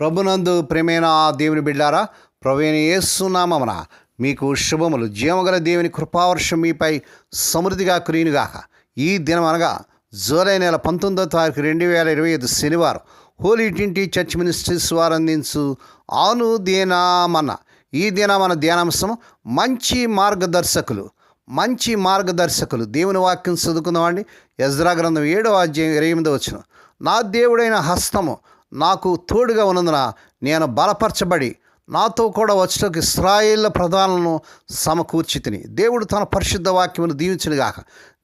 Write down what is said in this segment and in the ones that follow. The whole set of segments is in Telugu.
ప్రభునందు ప్రేమైన దేవుని బిడ్డారా ప్రవీణ యేసునామమున మీకు శుభములు. జీవగల దేవుని కృపావర్షం మీపై సమృద్ధిగా కురియునుగాక. ఈ దినం అనగా జూలై నెల పంతొమ్మిదో తారీఖు రెండు వేల ఇరవై ఐదు శనివారం హోలీ టింటి చర్చ్ మినిస్ట్రీస్ వారు అందించు ఆను దినామన్న ఈ దినమన ధ్యానాంశం మంచి మార్గదర్శకులు మంచి మార్గదర్శకులు. దేవుని వాక్యం చదువుకుందామండి. యజ్రా గ్రంథం ఏడో అధ్యాయం ఇరవై ఎనిమిది వచ్చిన నా దేవుడైన హస్తము నాకు తోడుగా ఉన్నందున నేను బలపరచబడి నాతో కూడా వచ్చటకు ఇస్రాయేళ్ళ ప్రధానులను సమకూర్చి తిని. దేవుడు తన పరిశుద్ధ వాక్యమును దీవించునుగాక.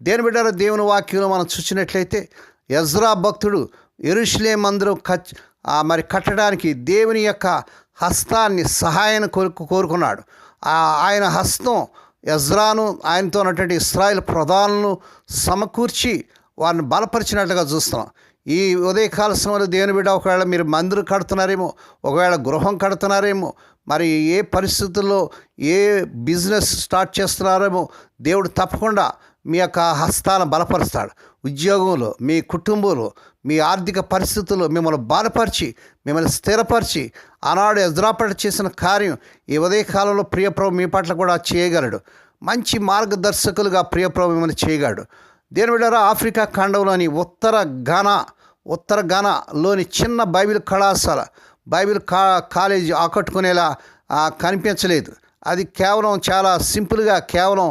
దేని బిడ్డారా దేవుని వాక్యంలో మనం చూసినట్లయితే యజ్రా భక్తుడు ఎరుషులే మందిరం కచ్ మరి కట్టడానికి దేవుని యొక్క హస్తాన్ని సహాయాన్ని కోరు కోరుకున్నాడు. ఆ ఆయన హస్తం యజ్రాను ఆయనతో ఉన్నటువంటి ఇస్రాయిల్ ప్రధానులను సమకూర్చి వారిని బలపరిచినట్లుగా చూస్తున్నాం. ఈ ఉదయకాల సమయంలో దేవుని బిడ్డ ఒకవేళ మీరు మందిరం కడుతున్నారేమో ఒకవేళ గృహం కడుతున్నారేమో మరి ఏ పరిస్థితుల్లో ఏ బిజినెస్ స్టార్ట్ చేస్తున్నారేమో దేవుడు తప్పకుండా మీ యొక్క హస్తాలను బలపరుస్తాడు. ఉద్యోగంలో మీ కుటుంబంలో మీ ఆర్థిక పరిస్థితుల్లో మిమ్మల్ని బలపరిచి మిమ్మల్ని స్థిరపరిచి ఆనాడు ఎదురాపట చేసిన కార్యం ఈ ఉదయకాలంలో ప్రియప్రభు మీ పట్ల కూడా చేయగలడు. మంచి మార్గదర్శకులుగా ప్రియప్రభు మిమ్మల్ని చేయగలడు. దేని బిడ్డారా? ఆఫ్రికా ఖండంలోని ఉత్తర ఘనా ఉత్తర ఘనాలోని చిన్న బైబిల్ కళాశాల. బైబిల్ కా కాలేజీ ఆకట్టుకునేలా కనిపించలేదు. అది కేవలం చాలా సింపుల్గా కేవలం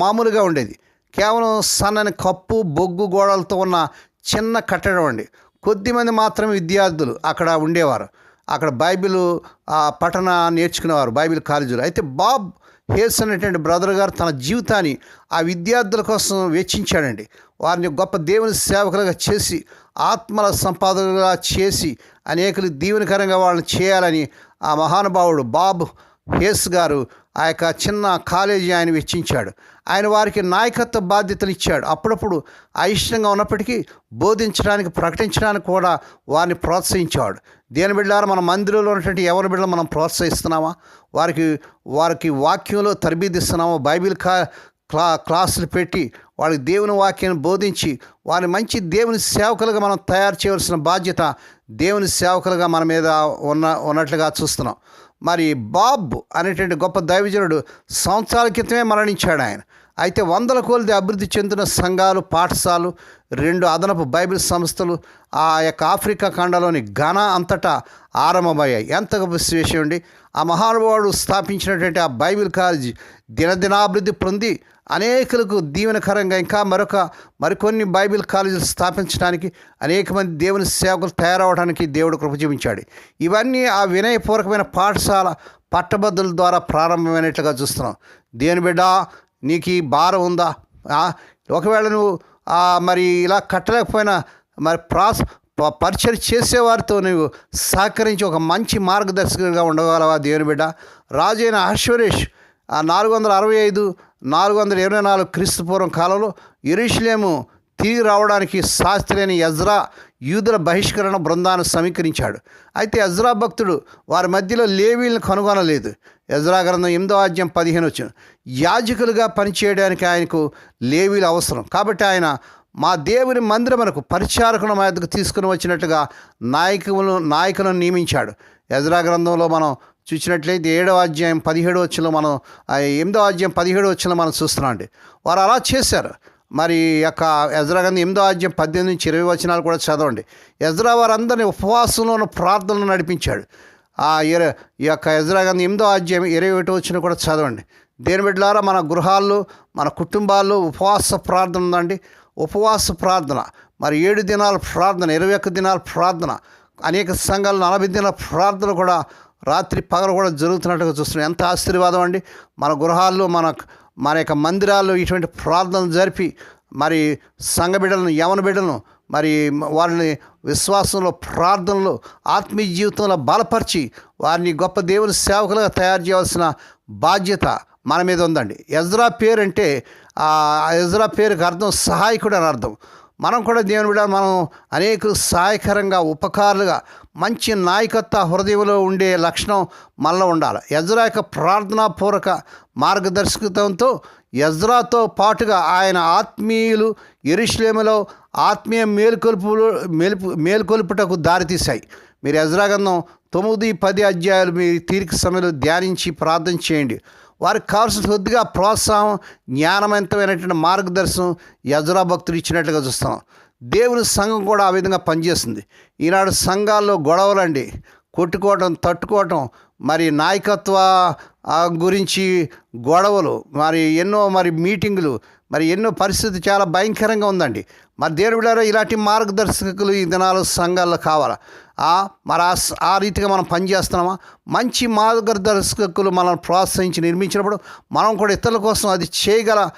మామూలుగా ఉండేది. కేవలం సన్నని కప్పు బొగ్గు గోడలతో ఉన్న చిన్న కట్టడం అండి. కొద్దిమంది మాత్రమే విద్యార్థులు అక్కడ ఉండేవారు. అక్కడ బైబిల్ పఠన నేర్చుకునేవారు బైబిల్ కాలేజీలో. అయితే బాబ్ హేస్ అనేటువంటి బ్రదర్ గారు తన జీవితాన్ని ఆ విద్యార్థుల కోసం వెచ్చించాడండి. వారిని గొప్ప దేవుని సేవకులుగా చేసి ఆత్మల సంపాదకులుగా చేసి అనేకులు దీవెనకరంగా వాళ్ళని చేయాలని ఆ మహానుభావుడు బాబ్ హేస్ గారు ఆ యొక్క చిన్న కాలేజీ ఆయన వెచ్చించాడు. ఆయన వారికి నాయకత్వ బాధ్యతలు ఇచ్చాడు. అప్పుడప్పుడు అయిష్టంగా ఉన్నప్పటికీ బోధించడానికి ప్రకటించడానికి కూడా వారిని ప్రోత్సహించాడు దేని బిడ్డారు మన మందిరంలో ఉన్నటువంటి ఎవరి బిడ్డలు మనం ప్రోత్సహిస్తున్నామా? వారికి వారికి వాక్యంలో తరబీదిస్తున్నామా? బైబిల్ కా క్లా క్లాసులు పెట్టి వాళ్ళకి దేవుని వాక్యాన్ని బోధించి వారిని మంచి దేవుని సేవకులుగా మనం తయారు చేయవలసిన బాధ్యత దేవుని సేవకులుగా మన మీద ఉన్న ఉన్నట్లుగా చూస్తున్నాం. మరి బాబ్ అనేటువంటి గొప్ప దైవజనుడు సంవత్సరాల క్రితమే మరణించాడు ఆయన. అయితే వందల కొలది అభివృద్ధి చెందిన సంఘాలు పాఠశాలలు రెండు అదనపు బైబిల్ సంస్థలు ఆ యొక్క ఆఫ్రికా ఖండంలోని ఘనా అంతటా ఆరంభమయ్యాయి. ఎంత గొప్ప విషయం అండి ఆ మహానుభావుడు స్థాపించినటువంటి ఆ బైబిల్ కాలేజీ దినదినాభివృద్ధి పొంది అనేకులకు దీవెనకరంగా ఇంకా మరొక మరికొన్ని బైబిల్ కాలేజీలు స్థాపించడానికి అనేక మంది దేవుని సేవకులు తయారవడానికి దేవుడు కృప చూపించాడు. ఇవన్నీ ఆ వినయపూర్వకమైన పాఠశాల పట్టభద్రుల ద్వారా ప్రారంభమైనట్లుగా చూస్తున్నాం. దేని బిడ్డ నీకు ఈ భారం ఉందా? ఒకవేళ నువ్వు మరి ఇలా కట్టలేకపోయినా మరి ప్రాస్ ప- పరిచయం చేసేవారితో నువ్వు సహకరించి ఒక మంచి మార్గదర్శకుడిగా ఉండగలవా? దేవుని బిడ్డ రాజైన ఆశ్వరేష్ నాలుగు వందల అరవై ఐదు నాలుగు వందల ఇరవై నాలుగు క్రీస్తు పూర్వం కాలంలో ఎరుషులేము తిరిగి రావడానికి శాస్త్రి యజ్రా యూదుల బహిష్కరణ బృందాన్ని సమీకరించాడు. అయితే యజ్రా భక్తుడు వారి మధ్యలో లేవీలను కనుగొనలేదు. యజ్రా గ్రంథం ఎనిమిదో ఆద్యం పదిహేను వచ్చిన యాజకులుగా పనిచేయడానికి ఆయనకు లేవీలు అవసరం. కాబట్టి ఆయన మా దేవుని మందిరమునకు పరిచారకుల మీదకు తీసుకుని వచ్చినట్టుగా నాయకులను నాయకులను నియమించాడు. యజ్రా గ్రంథంలో మనం చూసినట్లయితే ఏడవ అధ్యాయం పదిహేడు వచ్చిన మనం ఎనిమిదో అధ్యాయం పదిహేడు వచ్చిన మనం చూస్తున్నాం అండి. వారు అలా చేశారు. మరి యొక్క ఎజ్రా ఎనిమిదో అధ్యాయం పద్దెనిమిది నుంచి ఇరవై వచనాలు కూడా చదవండి. ఎజ్రా వారందరినీ ఉపవాసంలోనూ ప్రార్థనలు నడిపించాడు. ఆ ఇర ఈ యొక్క ఎజ్రా ఎనిమిదో అధ్యాయం ఇరవై ఒకటి వచ్చిన కూడా చదవండి. దేని బిడ్డలారా మన గృహాల్లో మన కుటుంబాల్లో ఉపవాస ప్రార్థన ఉందండి. ఉపవాస ప్రార్థన మరి ఏడు దినాల ప్రార్థన ఇరవై ఒక్క దినాల ప్రార్థన అనేక సంఘాలు నలభై దినాల ప్రార్థన కూడా రాత్రి పగలు కూడా జరుగుతున్నట్టుగా చూస్తున్నాం. ఎంత ఆశీర్వాదం అండి. మన గృహాల్లో మన మన యొక్క మందిరాల్లో ఇటువంటి ప్రార్థనలు జరిపి మరి సంఘ బిడ్డలను యవన బిడ్డలను మరి వారిని విశ్వాసంలో ప్రార్థనలో ఆత్మీయ జీవితంలో బలపరిచి వారిని గొప్ప దేవుని సేవకులుగా తయారు చేయవలసిన బాధ్యత మన మీద ఉందండి. ఎజ్రా పేరు అంటే ఆ ఎజ్రా పేరుకి అర్థం సహాయకుడు అని అర్థం. మనం కూడా దేవుని బిడ్డ మనం అనేక సహాయకరంగా ఉపకారులుగా మంచి నాయకత్వ హృదయంలో ఉండే లక్షణం మనలో ఉండాలి. ఎజ్రా యొక్క ప్రార్థనాపూర్వక మార్గదర్శకత్వంతో ఎజ్రాతో పాటుగా ఆయన ఆత్మీయులు ఎరుషులేములో ఆత్మీయ మేలుకొలుపులు మేలుపు మేలుకొలుపుటకు దారితీశాయి. మీరు ఎజ్రాగంధం తొమ్మిది పది అధ్యాయాలు మీ తీరిక సమయంలో ధ్యానించి ప్రార్థన చేయండి. వారికి కావాల్సిన కొద్దిగా ప్రోత్సాహం జ్ఞానవంతమైనటువంటి మార్గదర్శనం యజరా భక్తులు ఇచ్చినట్లుగా చూస్తాం. దేవుని సంఘం కూడా ఆ విధంగా పనిచేస్తుంది. ఈనాడు సంఘాల్లో గొడవలండి. కొట్టుకోవటం తట్టుకోవటం మరి నాయకత్వ గురించి గొడవలు మరి ఎన్నో మరి మీటింగులు మరి ఎన్నో పరిస్థితి చాలా భయంకరంగా ఉందండి. మరి దేవుడు ఇలాంటి మార్గదర్శకులు ఈ దినాలు సంఘాల్లో కావాలా? మరి ఆ ఆ రీతిగా మనం పనిచేస్తున్నామా మంచి మార్గదర్శకులు మనల్ని ప్రోత్సహించి నిర్మించినప్పుడు మనం కూడా ఇతరుల కోసం అది చేయగల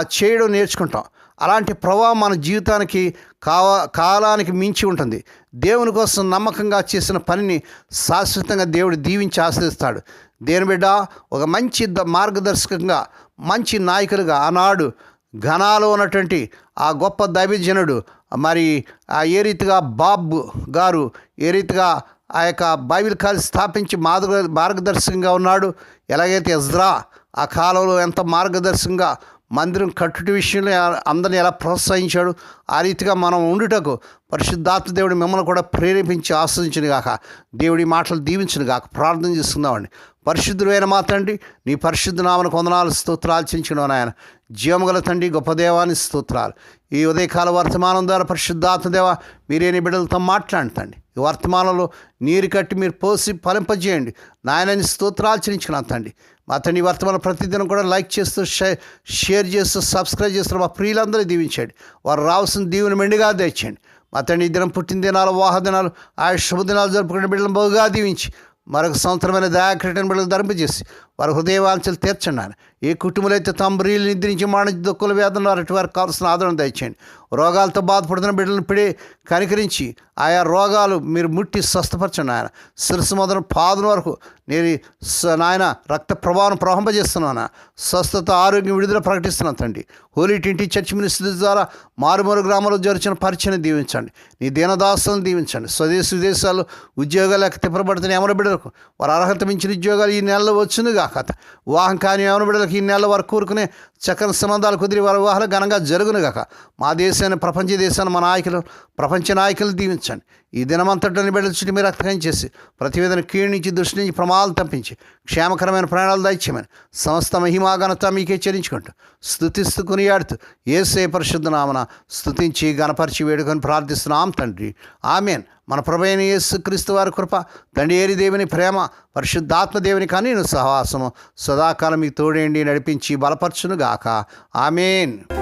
చేయడం నేర్చుకుంటాం. అలాంటి ప్రభావం మన జీవితానికి కావ కాలానికి మించి ఉంటుంది. దేవుని కోసం నమ్మకంగా చేసిన పనిని శాశ్వతంగా దేవుడు దీవించి ఆశ్రయిస్తాడు దేని బిడ్డ? ఒక మంచి ద- మార్గదర్శకంగా మంచి నాయకులుగా ఆనాడు ఘనాలో ఉన్నటువంటి ఆ గొప్ప దైవజనుడు మరి ఆ ఏ రీతిగా బాబ్ గారు ఏ రీతిగా ఆ యొక్క బైబిల్ కాలేజ్ స్థాపించి మార్గ మార్గదర్శకంగా ఉన్నాడు? ఎలాగైతే ఎజ్రా ఆ కాలంలో ఎంత మార్గదర్శకంగా మందిరం కట్టుట విషయంలో అందరిని ఎలా ప్రోత్సహించాడు ఆ రీతిగా మనం ఉండుటకు పరిశుద్ధాత్మ దేవుడు మిమ్మల్ని కూడా ప్రేరేపించి ఆస్వాదించిన గాక. దేవుడి మాటలు దీవించిన గాక. ప్రార్థన చేసుకుందామండి పరిశుద్ధుడైన మా తండ్రి నీ పరిశుద్ధ నామను కొందనాలు స్తోత్రాలు చించడం నాయన. జీవముగల తండ్రి గొప్ప దేవాన్ని స్తోత్రాలు. ఈ ఉదయకాల వర్తమానం ద్వారా పరిశుద్ధాత్మ దేవ మీరేని బిడ్డలతో మాట్లాడండి ఈ వర్తమానంలో నీరు కట్టి మీరు పోసి ఫలింపజేయండి. నాయనని స్తోత్రాలు చెల్లించుకున్నాను తండ్రి. మా తండ్రి వర్తమానం ప్రతిదినం కూడా లైక్ చేస్తూ షే- షేర్ చేస్తూ సబ్స్క్రైబ్ చేస్తూ మా ప్రియులందరూ దీవించండి. వారు రావాల్సిన దీవుని మెండుగా తెచ్చండి మా తండ్రి ఈ దినం పుట్టినదినాలు వాహదినాలు వాహ ఆ శుభదినాలు జరుపుకునే బిడ్డలను బహుగా దీవించి మరొక సంవత్సరమైన దయాకరటన బిడ్డలు ధరింపజేసి వారి హృదయవాంఛలు తీర్చండి ఆయన ఏ కుటుంబంలో అయితే తంబరీలు నిద్రించి మాణిజ్య దుఃఖుల వేదనలు అటు వారికి కావాల్సిన ఆదరణ దయచేయండి. రోగాలతో బాధపడుతున్న బిడ్డలను పిడి కనికరించి ఆయా రోగాలు మీరు ముట్టి స్వస్థపరచండి ఆయన శిరస్సు మొదల పాదం వరకు నేను స- నాయన రక్త ప్రవాహం ప్రవహింపజేస్తున్నాను. స్వస్థత ఆరోగ్యం విడుదల ప్రకటిస్తున్నాను తండ్రి. హోలీ టింటి చర్చ్ మినిస్ట్రీ ద్వారా మారుమూరు గ్రామంలో జరిచిన పరిచయం దీవించండి. నీ దీనదాసులను దీవించండి. స్వదేశ విదేశాలు ఉద్యోగాలు లేక తిప్పబడుతున్న ఎవరి బిడ్డలకు వారు అర్హత మించిన ఉద్యోగాలు ఈ నెలలో వచ్చిందిగా కాక. వివాహం కాని ఎవరి బిడ్డలకు ఈ నెల వారు కూరుకునే చక్కని సంబంధాలు కుదిరి వారి వివాహాలు ఘనంగా జరుగునుగాక మా దేశాన్ని ప్రపంచ దేశాన్ని మా నాయకులు ప్రపంచ నాయకులు దీవించండి. ఈ దినమంతటిని బిడ్డల చుట్టూ మీరు రక్తకం చేసి ప్రతివేదన కీడు దృష్టి నుంచి ప్రమాదాలు తప్పించి క్షేమకరమైన ప్రాణాలు దయచేయమని సమస్త మహిమాఘనత మీకే చెల్లించుకుంటూ స్థుతిస్తూ కొనియాడుతూ ఏసే పరిశుద్ధ నామన స్థుతించి గణపరిచి వేడుకొని ప్రార్థిస్తున్నాం తండ్రి. ఆమెన్. మన ప్రభైన యేసు క్రీస్తు వారి కృప తండ్రి ఏరి దేవుని ప్రేమ పరిశుద్ధాత్మ దేవుని కానీ సహవాసము సదాకాలం మీకు తోడేండి నడిపించి బలపరచును గాక ఆమెన్.